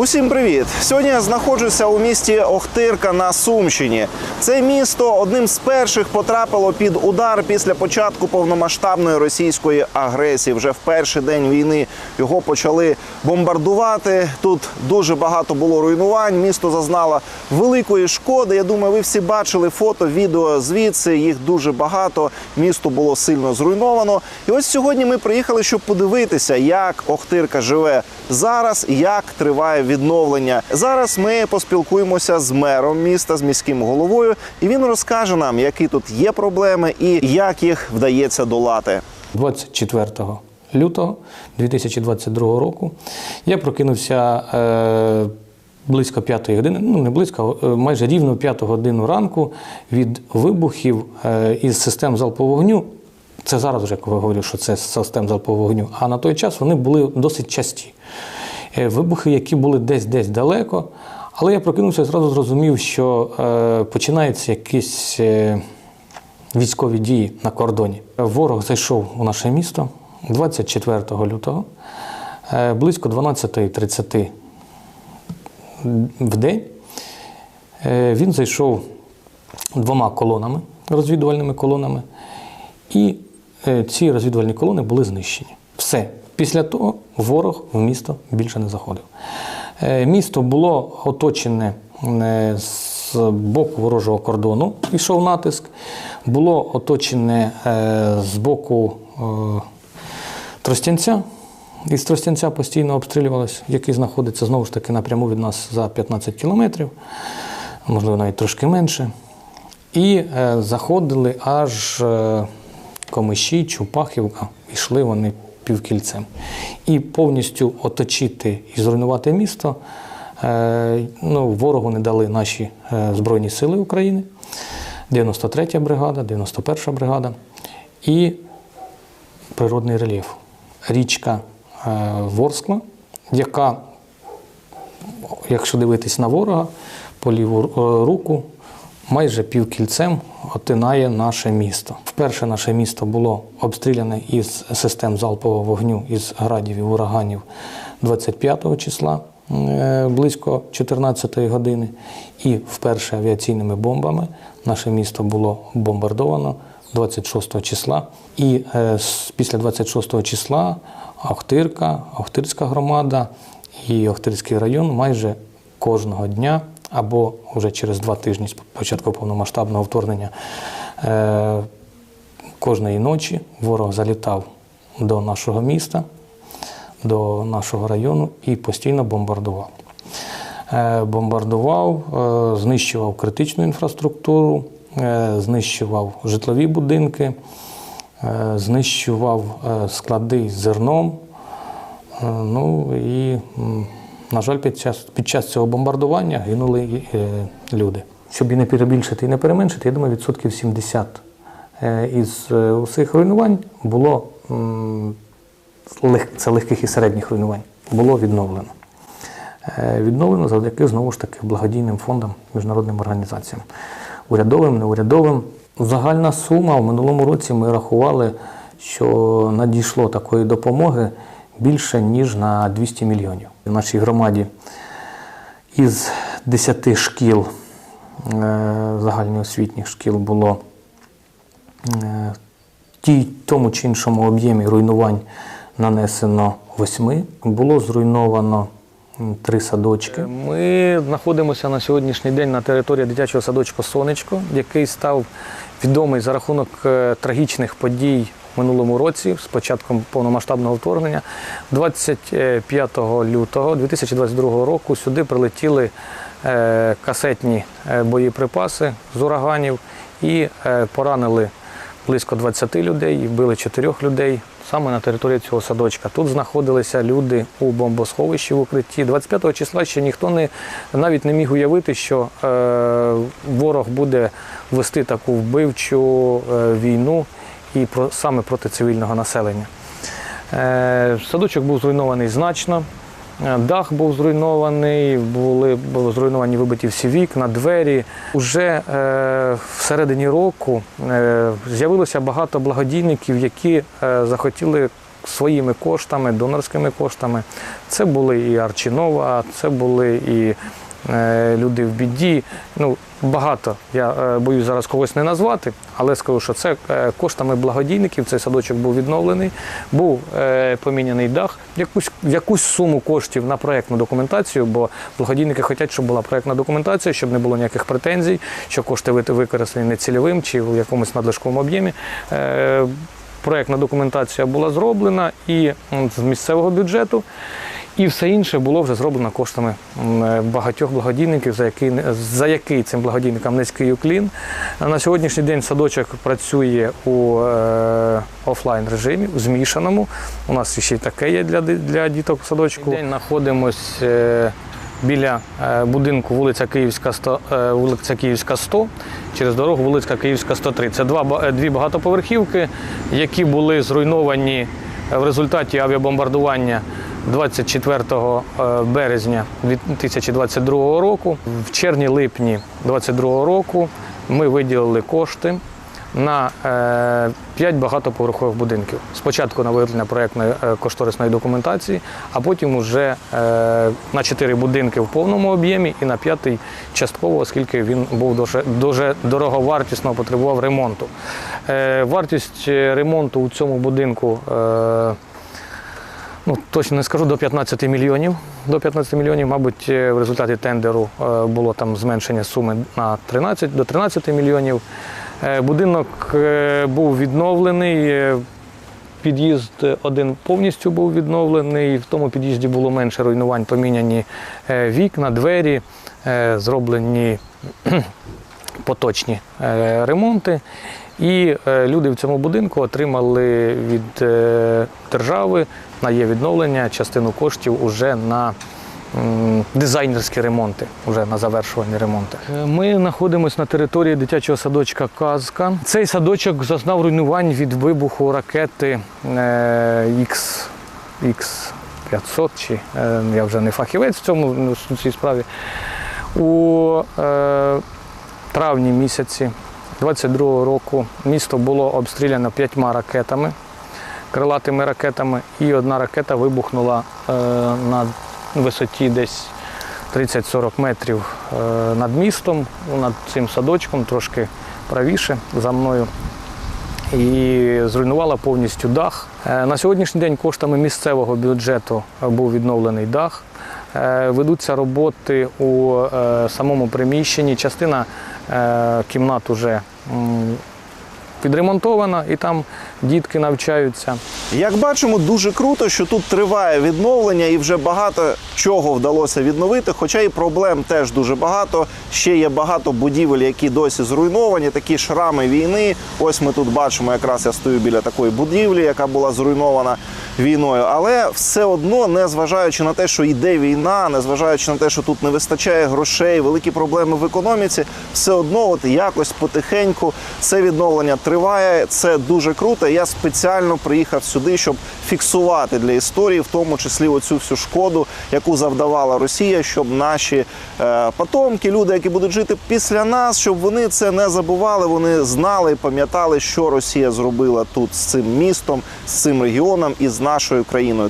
Усім привіт! Сьогодні я знаходжуся у місті Охтирка на Сумщині. Це місто одним з перших потрапило під удар після початку повномасштабної російської агресії. Вже в перший день війни його почали бомбардувати. Тут дуже багато було руйнувань. Місто зазнало великої шкоди. Я думаю, ви всі бачили фото, відео звідси. Їх дуже багато. Місто було сильно зруйновано. І ось сьогодні ми приїхали, щоб подивитися, як Охтирка живе зараз, як триває відновлення. Зараз ми поспілкуємося з мером міста, з міським головою, і він розкаже нам, які тут є проблеми і як їх вдається долати. 24 лютого 2022 року я прокинувся е, близько 5 години, ну не близько, е, майже рівно 5 годину ранку від вибухів е, із систем залпового вогню. Це зараз вже коли говорю, що це систем залпового вогню. А на той час вони були досить часті. Е, Вибухи, які були десь десь далеко. Але я прокинувся і зразу зрозумів, що е, починаються якісь. Е, військові дії на кордоні. Ворог зайшов у наше місто 24 лютого, близько 12.30 в день. Він зайшов двома колонами, розвідувальними колонами, і ці розвідувальні колони були знищені. Все. Після того ворог в місто більше не заходив. Е, Місто було оточене е, з боку ворожого кордону, йшов натиск, було оточене е, з боку Тростянця. Із Тростянця постійно обстрілювалось, який знаходиться знову ж таки напряму від нас за 15 кілометрів, можливо, навіть трошки менше. І заходили аж Комиші, Чупахівка, йшли вони півкільцем. І повністю оточити і зруйнувати місто е, ну, ворогу не дали наші е, Збройні Сили України, 93-я бригада, 91-ша бригада і природний рельєф. Річка е, Ворскла, яка якщо дивитись на ворога по ліву руку, майже півкільцем отинає наше місто. Вперше наше місто було обстріляне із систем залпового вогню із градів і ураганів 25 числа е, близько 14 години. І вперше авіаційними бомбами наше місто було бомбардовано 26 числа. І е, після 26 числа Охтирка, Охтирська громада і Охтирський район майже кожного дня або вже через два тижні з початку повномасштабного вторгнення е, кожної ночі ворог залітав до нашого міста, до нашого району і постійно бомбардував. Е, Бомбардував, е, знищував критичну інфраструктуру, знищував житлові будинки, знищував склади з зерном. Ну і, на жаль, під час, під час цього бомбардування гинули е, люди. Щоб і не перебільшити і не переменшити, я думаю, відсотків 70 е, із е, усіх руйнувань було це легких і середніх руйнувань, було відновлено. Відновлено завдяки знову ж таки благодійним фондам, міжнародним організаціям, урядовим, неурядовим. Загальна сума в минулому році ми рахували, що надійшло такої допомоги більше ніж на 200 мільйонів. В нашій громаді із 10 шкіл е, загальноосвітніх шкіл було е, тій, тому чи іншому об'ємі руйнувань нанесено восьми. Було зруйновано три садочки. Ми знаходимося на сьогоднішній день на території дитячого садочка Сонечко, який став відомий за рахунок е, трагічних подій в минулому році з початком повномасштабного вторгнення. 25 лютого 2022 року сюди прилетіли е, касетні е, боєприпаси з ураганів і е, поранили близько 20 людей вбили 4 людей саме на території цього садочка. Тут знаходилися люди у бомбосховищі в укритті. 25 числа ще ніхто не навіть не міг уявити, що е, ворог буде вести таку вбивчу е, війну і про, саме проти цивільного населення. Е, садочок був зруйнований значно. Е, Дах був зруйнований, були, були зруйновані вибиті всі вікна, двері. Уже е, всередині року е, з'явилося багато благодійників, які е, захотіли своїми коштами, донорськими коштами. Це були і Арчинова, це були і люди в біді. Ну, багато. Я е, боюсь зараз когось не назвати, але скажу, що це е, коштами благодійників. Цей садочок був відновлений, був е, поміняний дах, якусь, якусь суму коштів на проєктну документацію, бо благодійники хочуть, щоб була проєктна документація, щоб не було ніяких претензій, що кошти ви- використані нецільовим чи в якомусь надлишковому об'ємі. Е, Проєктна документація була зроблена і з місцевого бюджету, і все інше було вже зроблено коштами е, багатьох благодійників, за який, за який цим благодійникам низький уклін. На сьогоднішній день садочок працює у е, офлайн режимі, у змішаному. У нас ще й таке є для, для діток садочку. День знаходимось е, біля е, будинку вулиця Київська 100, е, вулиця Київська 100, через дорогу вулиця Київська 103. Це два, е, дві багатоповерхівки, які були зруйновані в результаті авіабомбардування 24 е, березня 2022 року. В червні-липні 2022 року ми виділили кошти на е, 5 багатоповерхових будинків. Спочатку на виготовлення проєктної е, кошторисної документації, а потім уже е, на 4 будинки в повному об'ємі і на п'ятий частково, оскільки він був дуже, дуже дороговартісно потребував ремонту. Е, вартість е, ремонту у цьому будинку. Ну, точно не скажу до 15 мільйонів. До 15 мільйонів, мабуть, е, в результаті тендеру е, було там зменшення суми на 13 до 13 мільйонів. Е, Будинок був відновлений. Під'їзд один повністю був відновлений. В тому під'їзді було менше руйнувань, поміняні вікна, двері, зроблені поточні е, ремонти. І е, люди в цьому будинку отримали від е, держави на є відновлення частину коштів уже на дизайнерські ремонти, вже на завершувальні ремонти. Ми знаходимося на території дитячого садочка Казка. Цей садочок зазнав руйнувань від вибуху ракети е, X, X500, чи я вже не фахівець в цьому в цій справі. У е, травні місяці 22-го року місто було обстріляно п'ятьма ракетами, крилатими ракетами, і одна ракета вибухнула е, на висоті десь 30-40 метрів е, над містом, над цим садочком, трошки правіше за мною. І зруйнувала повністю дах. Е, На сьогоднішній день коштами місцевого бюджету був відновлений дах. Е, Ведуться роботи у е, самому приміщенні. Частина е, кімнат вже підремонтована, і там дітки навчаються. Як бачимо, дуже круто, що тут триває відновлення і вже багато чого вдалося відновити. Хоча і проблем теж дуже багато. Ще є багато будівель, які досі зруйновані, такі шрами війни. Ось ми тут бачимо, якраз я стою біля такої будівлі, яка була зруйнована війною. Але все одно, незважаючи на те, що йде війна, незважаючи на те, що тут не вистачає грошей, великі проблеми в економіці, все одно, от якось потихеньку це відновлення триває. Це дуже круто. Я спеціально приїхав сюди, щоб фіксувати для історії, в тому числі оцю всю шкоду, яку завдавала Росія, щоб наші е, потомки, люди, які будуть жити після нас, щоб вони це не забували. Вони знали і пам'ятали, що Росія зробила тут з цим містом, з цим регіоном і з нашою країною.